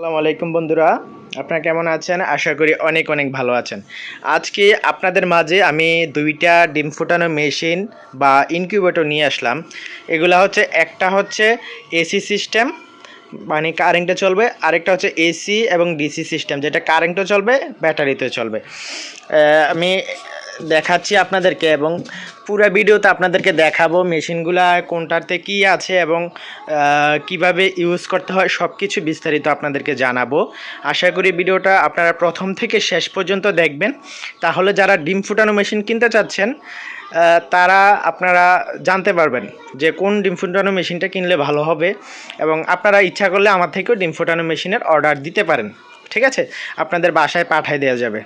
আসসালামু আলাইকুম বন্ধুরা। আপনারা কেমন আছেন? আশা করি অনেক অনেক ভালো আছেন। আজকে আপনাদের মাঝে আমি দুইটা ডিম ফুটানো মেশিন বা ইনকিউবেটর নিয়ে আসলাম। এগুলা হচ্ছে, একটা হচ্ছে এসি সিস্টেম মানে কারেন্টে চলবে। আরেকটা হচ্ছে এসি এবং ডিসি সিস্টেম, যেটা কারেন্টও চলবে ব্যাটারিতে চলবে। আমি দেখাচ্ছি আপনাদেরকে এবং পুরো ভিডিওতে আপনাদেরকে দেখাবো মেশিনগুলা, কোনটাতে কি আছে এবং কীভাবে ইউজ করতে হয় সব কিছু বিস্তারিত আপনাদেরকে জানাব। আশা করি ভিডিওটা আপনারা প্রথম থেকে শেষ পর্যন্ত দেখবেন। তাহলে যারা ডিম ফুটানো মেশিন কিনতে চাচ্ছেন তারা আপনারা জানতে পারবেন যে কোন ডিম ফুটানো মেশিনটা কিনলে ভালো হবে এবং আপনারা ইচ্ছা করলে আমার থেকেও ডিম ফুটানো মেশিনের অর্ডার দিতে পারেন। ঠিক আছে? আপনাদের বাসায় পাঠাই দেওয়া যাবে।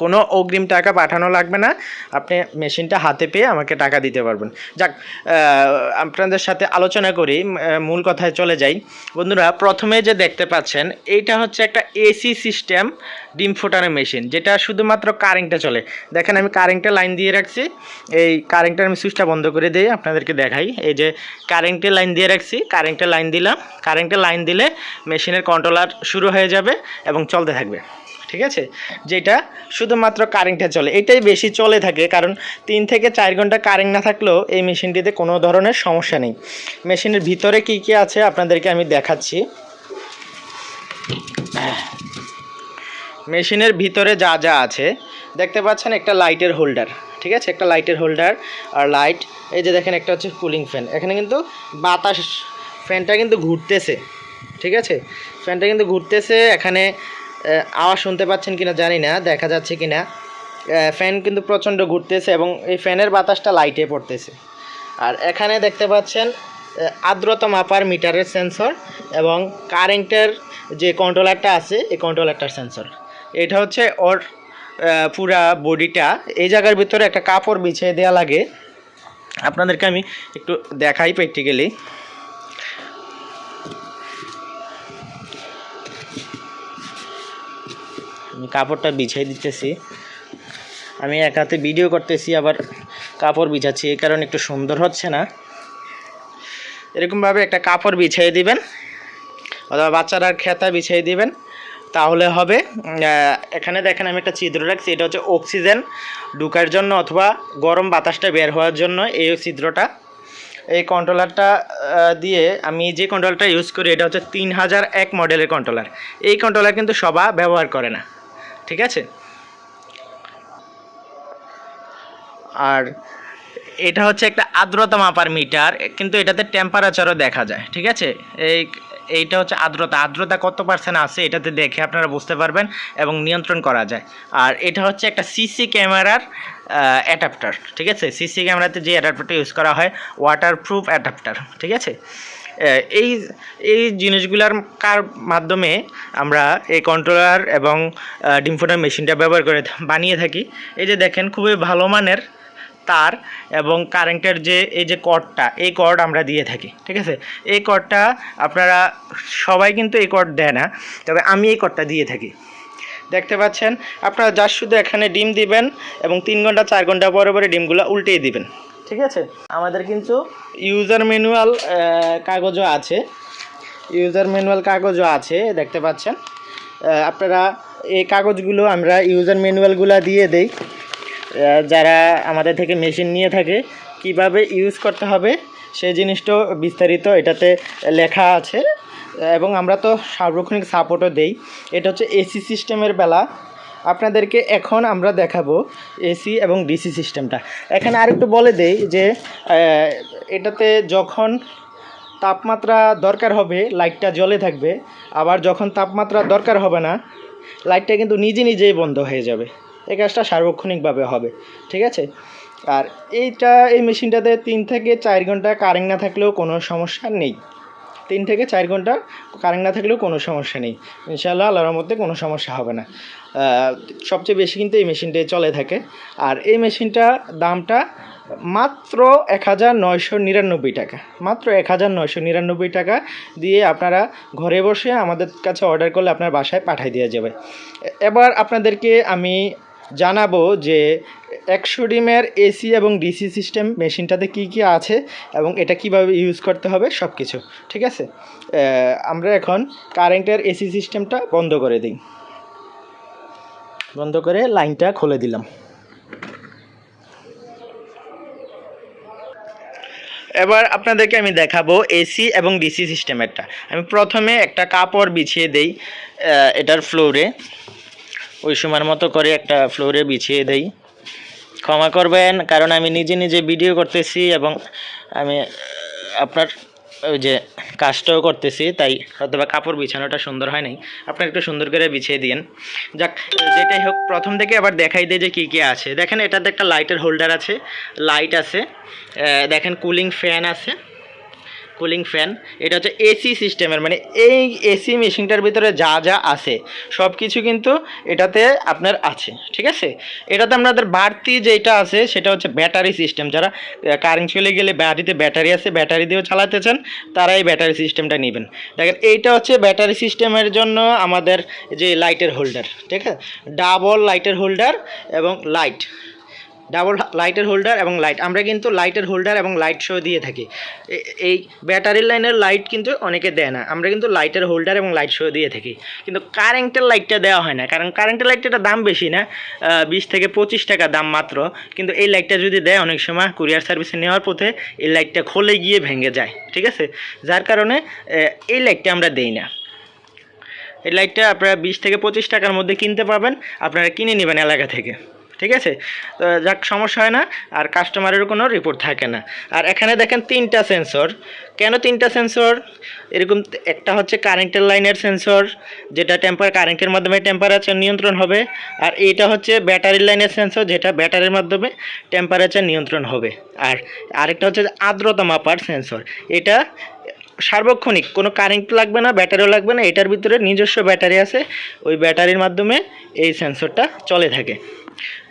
কোনো অগ্রিম টাকা পাঠানো লাগবে না। আপনি মেশিনটা হাতে পেয়ে আমাকে টাকা দিতে পারবেন। যাক আপনাদের সাথে আলোচনা করি মূল কথায় চলে যাই। বন্ধুরা, প্রথমে যে দেখতে পাচ্ছেন, এইটা হচ্ছে একটা এসি সিস্টেম ডিম ফোটানো মেশিন, যেটা শুধুমাত্র কারেন্টে চলে। দেখেন, আমি কারেন্টের লাইন দিয়ে রাখছি। এই কারেন্টের আমি সুইচটা বন্ধ করে দিই আপনাদেরকে দেখাই। এই যে কারেন্টের লাইন দিয়ে রাখছি কারেন্টের লাইন দিলাম। কারেন্টের লাইন দিলে মেশিনের কন্ট্রোলার শুরু হয়ে যাবে এবং চলতে থাকবে। ঠিক আছে? যেটা শুধুমাত্র কারেন্টে চলে। এটাই বেশি চলে থাকে, কারণ তিন থেকে চার ঘণ্টা কারেন্ট না থাকলেও এই মেশিনটিতে কোনো ধরনের সমস্যা নেই। মেশিনের ভিতরে কি কি আছে আপনাদেরকে আমি দেখাচ্ছি। মেশিনের ভিতরে যা যা আছে, দেখতে পাচ্ছেন একটা লাইটের হোল্ডার ঠিক আছে? একটা লাইটের হোল্ডার আর লাইট এই যে দেখেন একটা হচ্ছে কুলিং ফ্যান এখানে কিন্তু বাতাস ফ্যানটা কিন্তু ঘুরতেছে, ঠিক আছে? ফ্যানটা কিন্তু ঘুরতেছে, এখানে আওয়াজ শুনতে পাচ্ছেন কিনা জানি না, দেখা যাচ্ছে কিনা। ফ্যান কিন্তু প্রচণ্ড ঘুরতেছে এবং এই ফ্যানের বাতাসটা লাইটে পড়তেছে। আর এখানে দেখতে পাচ্ছেন আর্দ্রতা মাপার মিটারের সেন্সর এবং কারেন্টের যে কন্ট্রোলারটা আছে, এই কন্ট্রোলারটার সেন্সর। এটা হচ্ছে ওর পুরা বডিটা। এই জায়গার ভিতরে একটা কাপড় বিছিয়ে দেওয়া লাগে। আপনাদেরকে আমি একটু দেখাই প্র্যাকটিক্যালি আমি কাপড়টা বিছিয়ে দিতেছি। আমি এক হাতে ভিডিও করতেছি, আবার কাপড় বিছাচ্ছি। এই কারণে একটু সুন্দর হচ্ছে না। এরকমভাবে একটা কাপড় বিছিয়ে দিবেন, অথবা বাচ্চারা খেতা বিছিয়ে দিবেন, তাহলে হবে এখানে দেখেন আমি একটা ছিদ্র রাখছি, এটা হচ্ছে অক্সিজেন ঢুকার জন্য অথবা গরম বাতাসটা বের হওয়ার জন্য এই ছিদ্রটা। এই কন্ট্রোলারটা দিয়ে আমি যে কন্ট্রোলারটা ইউজ করি, এটা হচ্ছে তিন হাজার এক মডেলের কন্ট্রোলার এই কন্ট্রোলার কিন্তু সবা ব্যবহার করে না। ঠিক আছে? আর এটা হচ্ছে একটা আর্দ্রতা মাপার মিটার, কিন্তু এটাতে টেম্পারেচারও দেখা যায়, ঠিক আছে? এই, এইটা হচ্ছে আর্দ্রতা। আর্দ্রতা কত পার্সেন্ট আছে এটাতে দেখে আপনারা বুঝতে পারবেন এবং নিয়ন্ত্রণ করা যায়। আর এটা হচ্ছে একটা সিসি ক্যামেরার অ্যাডাপ্টার ঠিক আছে? সিসি ক্যামেরাতে যে অ্যাডাপ্টারটা ইউজ করা হয় ওয়াটারপ্রুফ অ্যাডাপ্টার ঠিক আছে? এই এই জিনিসগুলোর কার মাধ্যমে আমরা এই কন্ট্রোলার এবং ডিমফোটার মেশিনটা ব্যবহার করে বানিয়ে থাকি। এই যে দেখেন, খুবই ভালো মানের তার এবং কারেন্টের যে, এই যে কর্ডটা এই কর্ড আমরা দিয়ে থাকি, ঠিক আছে? এই কর্ডটা আপনারা, সবাই কিন্তু এই কর্ড দেয় না, তবে আমি এই কর্ডটা দিয়ে থাকি। দেখতে পাচ্ছেন? আপনারা যা শুধু এখানে ডিম দিবেন এবং তিন ঘণ্টা, চার ঘণ্টা পরে পরে ডিমগুলো উল্টিয়ে দিবেন। ঠিক আছে? আমাদের কিন্তু ইউজার ম্যানুয়াল কাগজও আছে। ইউজার ম্যানুয়াল কাগজও আছে, দেখতে পাচ্ছেন? আপনারা এই কাগজগুলো আমরা ইউজার ম্যানুয়ালগুলো দিয়ে দেই। যারা আমাদের থেকে মেশিন নিয়ে থাকে, কীভাবে ইউজ করতে হবে, সেই জিনিসটাও বিস্তারিত এটাতে লেখা আছে। এবং আমরা তো সার্বক্ষণিক সাপোর্টও দেই। এটা হচ্ছে এসি সিস্টেমের বেলা। আপনাদেরকে এখন আমরা দেখাবো এসি এবং ডিসি সিস্টেমটা এখানে আরেকটু বলে দেই যে এটাতে যখন তাপমাত্রা দরকার হবে, লাইটটা জ্বলে থাকবে, আবার যখন তাপমাত্রা দরকার হবে না, লাইটটা কিন্তু নিজে নিজেই বন্ধ হয়ে যাবে। এই কাজটা সার্বক্ষণিকভাবে হবে, ঠিক আছে? আর এইটা, এই মেশিনটাতে তিন থেকে চার ঘণ্টা কারেন্ট না থাকলেও কোনো সমস্যা নেই। তিন থেকে চার ঘণ্টা কারেন্ট না থাকলেও কোনো সমস্যা নেই। ইনশাআল্লাহ আল্লাহর মধ্যে কোনো সমস্যা হবে না। সবচেয়ে বেশি কিন্তু এই মেশিনটাই চলে থাকে। আর এই মেশিনটা দামটা মাত্র এক হাজার নয়শো নিরানব্বই টাকা। মাত্র এক হাজার নয়শো নিরানব্বই টাকা দিয়ে আপনারা ঘরে বসে আমাদের কাছে অর্ডার করলে আপনার বাসায় পাঠিয়ে দেওয়া যাবে। এবার আপনাদেরকে আমি জানাব যে একশো ডিমের এসি এবং ডিসি সিস্টেম মেশিনটাতে কি কি আছে এবং এটা কীভাবে ইউজ করতে হবে সব কিছু ঠিক আছে? আমরা এখন কারেন্টের এসি সিস্টেমটা বন্ধ করে দিই। বন্ধ করে লাইনটা খুলে দিলাম। এবার আপনাদেরকে আমি দেখাবো এসি এবং ডিসি সিস্টেমেরটা। আমি প্রথমে একটা কাপড় বিছিয়ে দেই এটার ফ্লোরে। ওই সময়ের মতো করে একটা ফ্লোরে বিছিয়ে দেই। ক্ষমা করবেন, কারণ আমি নিজে নিজে ভিডিও করতেছি এবং আমি, আপনার ওই যে কাজটাও করতেছি, তাই অথবা কাপড় বিছানোটা সুন্দর হয় নাই। আপনার একটু সুন্দর করে বিছিয়ে দিন যাক যেটাই হোক, প্রথম থেকে আবার দেখাই দেয় যে কী কী আছে। দেখেন, এটাতে একটা লাইটের হোল্ডার আছে লাইট আছে দেখেন কুলিং ফ্যান আছে। কুলিং ফ্যান এটা হচ্ছে এসি সিস্টেমের মানে এই এসি মেশিনটার ভিতরে যা যা আছে সব কিছু কিন্তু এটাতে আপনার আছে, ঠিক আছে? এটাতে আপনাদের বাড়তি যেটা আছে, সেটা হচ্ছে ব্যাটারি সিস্টেম যারা কারেন্ট চলে গেলে বাড়িতে ব্যাটারি আছে, ব্যাটারি দিয়েও চালাতে চান তারা এই ব্যাটারি সিস্টেমটা নেবেন। দেখেন, এইটা হচ্ছে ব্যাটারি সিস্টেমের জন্য আমাদের যে লাইটের হোল্ডার ঠিক আছে? ডাবল লাইটের হোল্ডার এবং লাইট ডাবল লাইটের হোল্ডার এবং লাইট। আমরা কিন্তু লাইটের হোল্ডার এবং লাইট শো দিয়ে থাকি। এই ব্যাটারি লাইনের লাইট কিন্তু অনেকে দেয় না। আমরা কিন্তু লাইটের হোল্ডার এবং লাইট শো দিয়ে থাকি। কিন্তু কারেন্টের লাইটটা দেওয়া হয় না। কারণ কারেন্টের লাইটটার দাম বেশি না বিশ থেকে পঁচিশ টাকা দাম মাত্র। কিন্তু এই লাইটটা যদি দেয়, অনেক সময় কুরিয়ার সার্ভিসে নেওয়ার পথে এই লাইটটা খোলে গিয়ে ভেঙে যায়। ঠিক আছে? যার কারণে এই লাইটটা আমরা দেই না। এই লাইটটা আপনারা বিশ থেকে পঁচিশ টাকার মধ্যে কিনতে পাবেন আপনারা কিনে নেবেন এলাকা থেকে। ঠিক আছে? যাক, সমস্যা হয় না, আর কাস্টমারের কোনো রিপোর্ট থাকে না। আর এখানে দেখেন তিনটা সেন্সর কেন তিনটা সেন্সর এরকম একটা হচ্ছে কারেন্টের লাইনের সেন্সর যেটা টেম্পার কারেন্টের মাধ্যমে টেম্পারেচার নিয়ন্ত্রণ হবে, আর এইটা হচ্ছে ব্যাটারি লাইনের সেন্সর যেটা ব্যাটারির মাধ্যমে টেম্পারেচার নিয়ন্ত্রণ হবে। আর আরেকটা হচ্ছে আর্দ্রতা মাপার সেন্সর এটা সার্বক্ষণিক, কোনো কারেন্ট লাগবে না ব্যাটারিও লাগবে না, এটার ভিতরে নিজস্ব ব্যাটারি আছে, ওই ব্যাটারির মাধ্যমে এই সেন্সরটা চলে থাকে।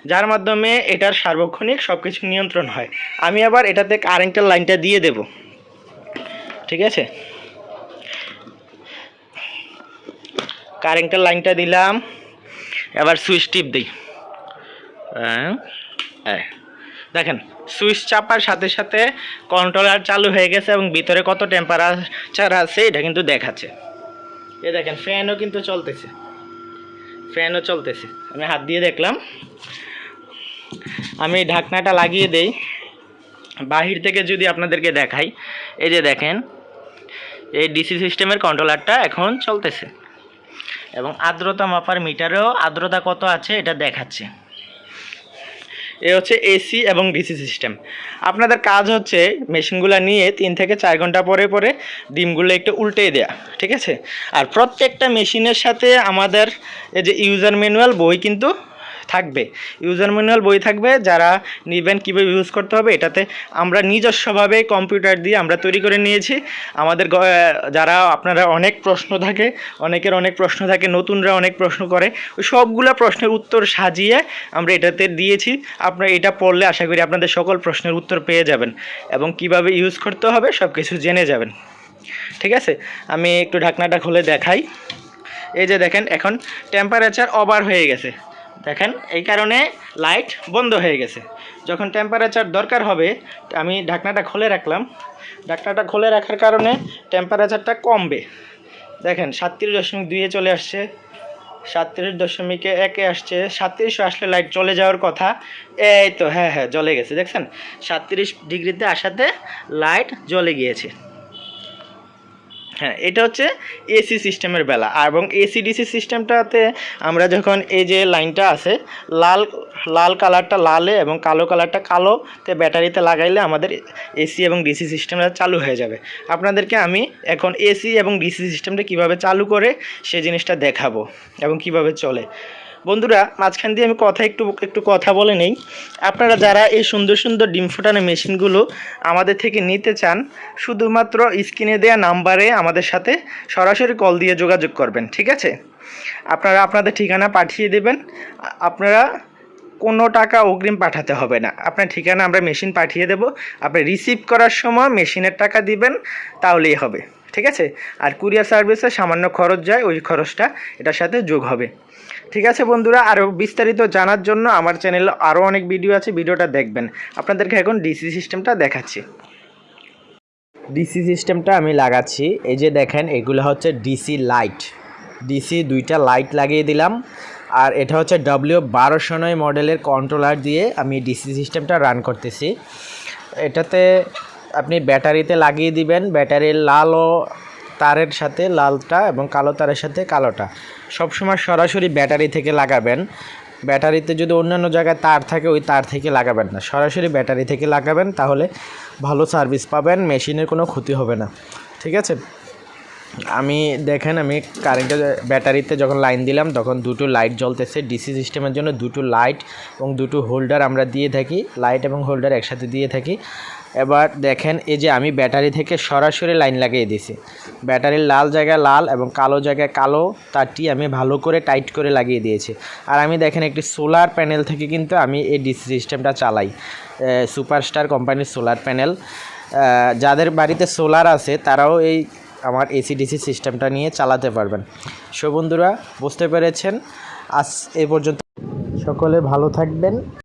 যার মাধ্যমে এটার সার্বক্ষণিক সব কিছু নিয়ন্ত্রণ হয়। আমি আবার এটাতে কারেন্টের লাইনটা দিয়ে দেব। ঠিক আছে? কারেন্টের লাইনটা দিলাম। এবার সুইচ টিপ দিই। হ্যাঁ দেখেন, সুইচ চাপার সাথে সাথে কন্ট্রোলার চালু হয়ে গেছে এবং ভিতরে কত টেম্পারেচার আছে, এটা কিন্তু দেখাচ্ছে। এ দেখেন, ফ্যানও কিন্তু চলতেছে। ফ্যানও চলতেছে। আমি হাত দিয়ে দেখলাম। আমি ঢাকনাটা লাগিয়ে দেই। বাহির থেকে যদি আপনাদেরকে দেখাই, এই যে দেখেন, এই ডিসি সিস্টেমের কন্ট্রোলারটা এখন চলতেছে। এবং আর্দ্রতা মাপার মিটারেও আর্দ্রতা কত আছে এটা দেখাচ্ছে। এ হচ্ছে এসি এবং ডিসি সিস্টেম। আপনাদের কাজ হচ্ছে মেশিনগুলো নিয়ে তিন থেকে চার ঘণ্টা পরে পরে ডিমগুলো একটু উল্টে দেয়া, ঠিক আছে? আর প্রত্যেকটা মেশিনের সাথে আমাদের এই যে ইউজার ম্যানুয়াল বই কিন্তু থাকবে। ইউজার ম্যানুয়াল বই থাকবে, যারা নেবেন কীভাবে ইউজ করতে হবে, এটাতে আমরা নিজস্বভাবে কম্পিউটার দিয়ে আমরা তৈরি করে নিয়েছি। আমাদের যারা আপনারা অনেক প্রশ্ন থাকে, অনেকের অনেক প্রশ্ন থাকে, নতুনরা অনেক প্রশ্ন করে, ওই সবগুলো প্রশ্নের উত্তর সাজিয়ে আমরা এটাতে দিয়েছি। আপনারা এটা পড়লে আশা করি আপনাদের সকল প্রশ্নের উত্তর পেয়ে যাবেন এবং কীভাবে ইউজ করতে হবে সব কিছু জেনে যাবেন। ঠিক আছে? আমি একটু ঢাকনাটা খুলে দেখাই। এই যে দেখেন, এখন টেম্পারেচার ওভার হয়ে গেছে। দেখেন, এই কারণে লাইট বন্ধ হয়ে গেছে। যখন টেম্পারেচার দরকার হবে, আমি ঢাকনাটা খুলে রাখলাম। ঢাকনাটা খুলে রাখার কারণে টেম্পারেচারটা কমবে। দেখেন সাতত্রিশ দশমিক দুইয়ে চলে আসছে। সাতত্রিশ দশমিকে একে আসছে। সাতত্রিশে আসলে লাইট চলে যাওয়ার কথা। এই তো হ্যাঁ হ্যাঁ জ্বলে গেছে, দেখছেন? সাতত্রিশ ডিগ্রিতে আসাতে লাইট জ্বলে গিয়েছে। হ্যাঁ এটা হচ্ছে এসি সিস্টেমের বেলা। এবং এসি ডিসি সিস্টেমটাতে আমরা যখন এই যে লাইনটা আছে, লাল লাল কালারটা লালে এবং কালো কালারটা কালোতে ব্যাটারিতে লাগাইলে আমাদের এসি এবং ডিসি সিস্টেমটা চালু হয়ে যাবে। আপনাদেরকে আমি এখন এসি এবং ডিসি সিস্টেমটা কীভাবে চালু করে সেই জিনিসটা দেখাবো এবং কীভাবে চলে। বন্ধুরা, মাঝখান দিয়ে আমি কথা একটু একটু কথা বলে নেই। আপনারা যারা এই সুন্দর সুন্দর ডিম ফোটানো মেশিনগুলো আমাদের থেকে নিতে চান, শুধুমাত্র স্ক্রিনে দেওয়া নাম্বারে আমাদের সাথে সরাসরি কল দিয়ে যোগাযোগ করবেন, ঠিক আছে? আপনারা আপনাদের ঠিকানা পাঠিয়ে দেবেন। আপনারা কোনো টাকা অগ্রিম পাঠাতে হবে না। আপনার ঠিকানা আমরা মেশিন পাঠিয়ে দেব। আপনি রিসিভ করার সময় মেশিনের টাকা দিবেন, তাহলেই হবে। ঠিক আছে? আর কুরিয়ার সার্ভিসে সামান্য খরচ যায়, ওই খরচটা এটার সাথে যোগ হবে। ঠিক আছে বন্ধুরা? আরও বিস্তারিত জানার জন্য আমার চ্যানেলে আরও অনেক ভিডিও আছে, ভিডিওটা দেখবেন। আপনাদেরকে এখন ডিসি সিস্টেমটা দেখাচ্ছি। ডিসি সিস্টেমটা আমি লাগাচ্ছি। এই যে দেখেন, এগুলো হচ্ছে ডিসি লাইট। ডিসি দুইটা লাইট লাগিয়ে দিলাম। আর এটা হচ্ছে ডব্লিউ বারোশো নয় মডেলের কন্ট্রোলার দিয়ে আমি ডিসি সিস্টেমটা রান করতেছি। এটাতে আপনি ব্যাটারিতে লাগিয়ে দিবেন। ব্যাটারির লাল ও তারের সাথে, লালটা এবং কালো তারের সাথে কালোটা। সবসময় সরাসরি ব্যাটারি থেকে লাগাবেন। ব্যাটারিতে যদি অন্যান্য জায়গায় তার থাকে, ওই তার থেকে লাগাবেন না। সরাসরি ব্যাটারি থেকে লাগাবেন, তাহলে ভালো সার্ভিস পাবেন, মেশিনের কোনো ক্ষতি হবে না। ঠিক আছে? আমি, দেখেন আমি কারেন্টের ব্যাটারিতে যখন লাইন দিলাম, তখন দুটো লাইট জ্বলতেছে। ডিসি সিস্টেমের জন্য দুটো লাইট এবং দুটো হোল্ডার আমরা দিয়ে থাকি। লাইট এবং হোল্ডার একসাথে দিয়ে থাকি। এবার দেখেন এই যে আমি ব্যাটারি থেকে সরাসরি লাইন লাগিয়ে দিয়েছি। ব্যাটারির লাল জায়গায় লাল এবং কালো জায়গায় কালো, তারটি আমি ভালো করে টাইট করে লাগিয়ে দিয়েছি। আর আমি দেখেন একটি সোলার প্যানেল থেকে কিন্তু আমি এই ডিসি সিস্টেমটা চালাই। সুপারস্টার কোম্পানির সোলার প্যানেল। যাদের বাড়িতে সোলার আছে, তারাও এই আমার এসি ডিসি সিস্টেমটা নিয়ে চালাতে পারবেন। সো বন্ধুরা, বুঝতে পেরেছেন? আজ এ পর্যন্ত। সকলে ভালো থাকবেন।